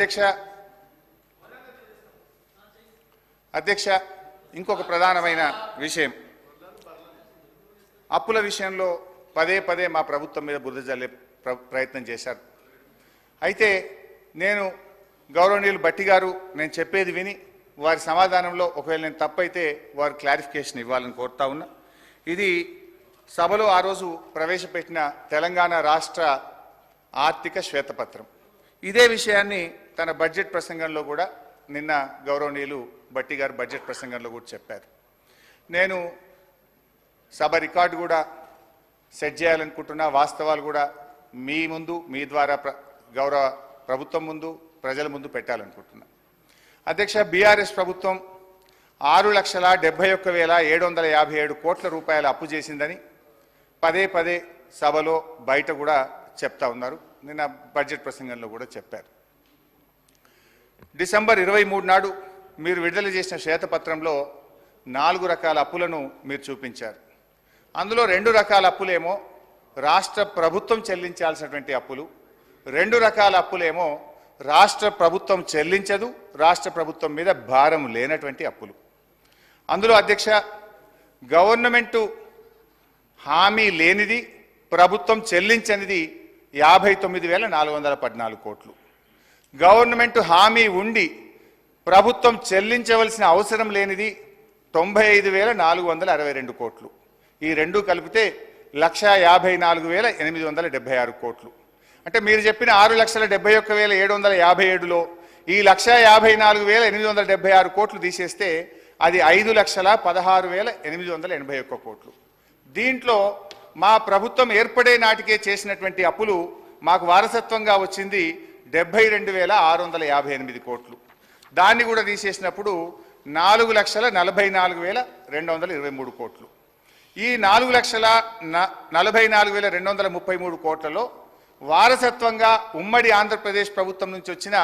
అధ్యక్ష. అధ్యక్ష ఇంకొక ప్రధానమైన విషయం. అప్పుల విషయంలో పదే పదే మా ప్రభుత్వం మీద బురద జల్లే ప్ర- ప్రయత్నం చేశారు. అయితే నేను గౌరవనీయులు బట్టి గారు నేను చెప్పేది విని వారి సమాధానంలో ఒకవేళ నేను తప్పైతే వారు క్లారిఫికేషన్ ఇవ్వాలని కోరుతా ఉన్నా. ఇది సభలో ఆ రోజు ప్రవేశపెట్టిన తెలంగాణ రాష్ట్ర ఆర్థిక శ్వేతపత్రం. ఇదే విషయాన్ని తన బడ్జెట్ ప్రసంగంలో కూడా నిన్న గౌరవనీయులు బట్టి గారు బడ్జెట్ ప్రసంగంలో కూడా చెప్పారు. నేను సభ రికార్డు కూడా సెట్ చేయాలనుకుంటున్నా. వాస్తవాలు కూడా మీ ముందు మీ ద్వారా ప్ర గౌరవ ప్రభుత్వం ముందు ప్రజల ముందు పెట్టాలనుకుంటున్నా. అధ్యక్ష బీఆర్ఎస్ ప్రభుత్వం ఆరు లక్షల డెబ్బై ఒక్క వేల ఏడు వందల యాభై ఏడు కోట్ల రూపాయల అప్పు చేసిందని పదే పదే సభలో బయట కూడా చెప్తా ఉన్నారు. నిన్న బడ్జెట్ ప్రసంగంలో కూడా చెప్పారు. డిసెంబర్ ఇరవై మూడు నాడు మీరు విడుదల చేసిన శ్వేతపత్రంలో నాలుగు రకాల అప్పులను మీరు చూపించారు. అందులో రెండు రకాల అప్పులేమో రాష్ట్ర ప్రభుత్వం చెల్లించాల్సినటువంటి అప్పులు రెండు రకాల అప్పులేమో రాష్ట్ర ప్రభుత్వం చెల్లించదు రాష్ట్ర ప్రభుత్వం మీద భారం లేనటువంటి అప్పులు. అందులో అధ్యక్ష గవర్నమెంటు హామీ లేనిది ప్రభుత్వం చెల్లించనిది యాభై తొమ్మిది వేల నాలుగు వందల పద్నాలుగు కోట్లు. గవర్నమెంట్ హామీ ఉండి ప్రభుత్వం చెల్లించవలసిన అవసరం లేనిది తొంభై ఐదు వేల నాలుగు వందల అరవై రెండు కోట్లు. ఈ రెండు కలిపితే లక్ష యాభై నాలుగు వేల ఎనిమిది వందల డెబ్బై ఆరు కోట్లు. అంటే మీరు చెప్పిన ఆరు లక్షల డెబ్బై ఒక్క వేల ఏడు వందల యాభై ఏడులో ఈ లక్ష యాభై నాలుగు వేల ఎనిమిది వందల డెబ్బై ఆరు కోట్లు తీసేస్తే అది ఐదు లక్షల పదహారు వేల ఎనిమిది వందల ఎనభై ఒక్క కోట్లు. దీంట్లో మా ప్రభుత్వం ఏర్పడే నాటికే చేసినటువంటి అప్పులు మాకు వారసత్వంగా వచ్చింది డెబ్బై రెండు వేల ఆరు వందల యాభై ఎనిమిది కోట్లు. దాన్ని కూడా తీసేసినప్పుడు నాలుగు లక్షల నలభై నాలుగు వేల రెండు వందల ఇరవై మూడు కోట్లు. ఈ నాలుగు లక్షల న- నలభై నాలుగు వేల రెండు వందల ముప్పై మూడు కోట్లలో వారసత్వంగా ఉమ్మడి ఆంధ్రప్రదేశ్ ప్రభుత్వం నుంచి వచ్చిన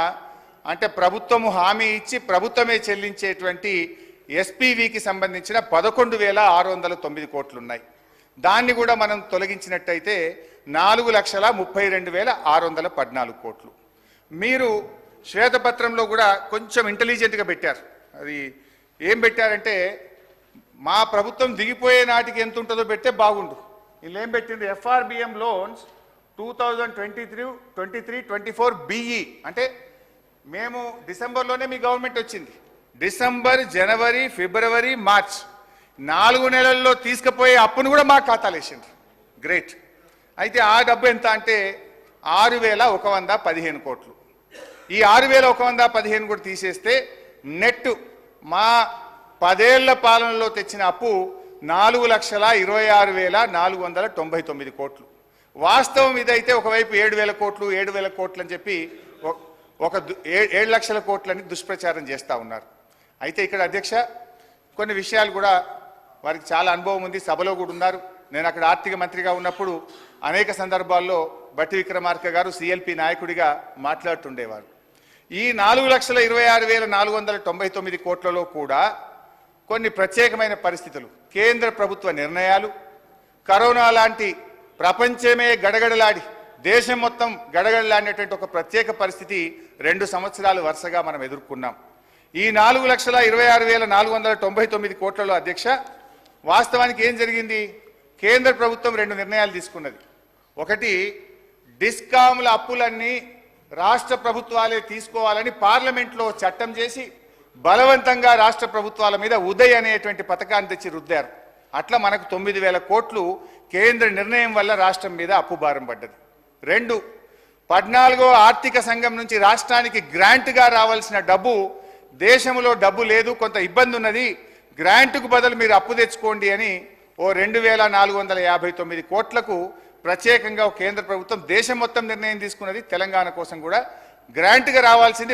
అంటే ప్రభుత్వము హామీ ఇచ్చి ప్రభుత్వమే చెల్లించేటువంటి ఎస్పీవికి సంబంధించిన పదకొండు వేల ఆరు వందల తొమ్మిది కోట్లు ఉన్నాయి దాన్ని కూడా మనం తొలగించినట్టయితే నాలుగు లక్షల ముప్పై రెండు వేల ఆరు వందల పద్నాలుగు కోట్లు. మీరు శ్వేతపత్రంలో కూడా కొంచెం ఇంటెలిజెంట్గా పెట్టారు. అది ఏం పెట్టారంటే మా ప్రభుత్వం దిగిపోయే నాటికి ఎంత ఉంటుందో పెడితే బాగుండు. వీళ్ళు ఏం పెట్టింది FRBM loans two thousand twenty three twenty three twenty four BE అంటే మేము డిసెంబర్లోనే మీ గవర్నమెంట్ వచ్చింది. డిసెంబర్ జనవరి ఫిబ్రవరి మార్చ్. నాలుగు నెలల్లో తీసుకుపోయే అప్పును కూడా మా ఖాతాలు వేసిండ్రు. గ్రేట్ అయితే ఆ డబ్బు ఎంత అంటే ఆరు వేల ఒక వంద పదిహేను కోట్లు. ఈ ఆరు వేల ఒక వంద పదిహేను కూడా తీసేస్తే నెట్ మా పదేళ్ళ పాలనలో తెచ్చిన అప్పు నాలుగు లక్షల ఇరవై ఆరు వేల నాలుగు వందల తొంభై తొమ్మిది కోట్లు. వాస్తవం ఇదైతే ఒకవైపు ఏడు వేల కోట్లు ఏడు వేల కోట్లు అని చెప్పి ఒక దు- ఏ- ఏడు లక్షల కోట్లని దుష్ప్రచారం చేస్తూ ఉన్నారు. అయితే ఇక్కడ అధ్యక్ష కొన్ని విషయాలు కూడా వారికి చాలా అనుభవం ఉంది సభలో కూడా ఉన్నారు. నేను అక్కడ ఆర్థిక మంత్రిగా ఉన్నప్పుడు అనేక సందర్భాల్లో బట్టి విక్రమార్క గారు సిఎల్పి నాయకుడిగా మాట్లాడుతుండేవారు. ఈ నాలుగు లక్షల ఇరవై ఆరు వేల నాలుగు వందల తొంభై తొమ్మిది కోట్లలో కూడా కొన్ని ప్రత్యేకమైన పరిస్థితులు. కేంద్ర ప్రభుత్వ నిర్ణయాలు కరోనా లాంటి ప్రపంచమే గడగడలాడి దేశం మొత్తం గడగడలాడినటువంటి ఒక ప్రత్యేక పరిస్థితి రెండు సంవత్సరాలు వరుసగా మనం ఎదుర్కొన్నాం. ఈ నాలుగు లక్షల ఇరవై ఆరు వేల నాలుగు వందల తొంభై తొమ్మిది కోట్లలో అధ్యక్ష వాస్తవానికి ఏం జరిగింది? కేంద్ర ప్రభుత్వం రెండు నిర్ణయాలు తీసుకున్నది. ఒకటి డిస్కాముల అప్పులన్నీ రాష్ట్ర ప్రభుత్వాలే తీసుకోవాలని పార్లమెంట్లో చట్టం చేసి బలవంతంగా రాష్ట్ర ప్రభుత్వాల మీద ఉదయ్ అనేటువంటి పథకాన్ని తెచ్చి రుద్దారు. అట్లా మనకు తొమ్మిది వేల కోట్లు కేంద్ర నిర్ణయం వల్ల రాష్ట్రం మీద అప్పు భారం పడ్డది. రెండు పద్నాలుగో ఆర్థిక సంఘం నుంచి రాష్ట్రానికి గ్రాంట్గా రావాల్సిన డబ్బు దేశంలో డబ్బు లేదు కొంత ఇబ్బంది ఉన్నది గ్రాంట్కు బదులు మీరు అప్పు తెచ్చుకోండి అని ఓ రెండు వేల నాలుగు వందల యాభై తొమ్మిది కోట్లకు ప్రత్యేకంగా కేంద్ర ప్రభుత్వం దేశం మొత్తం నిర్ణయం తీసుకున్నది తెలంగాణ కోసం కూడా గ్రాంట్గా రావాల్సింది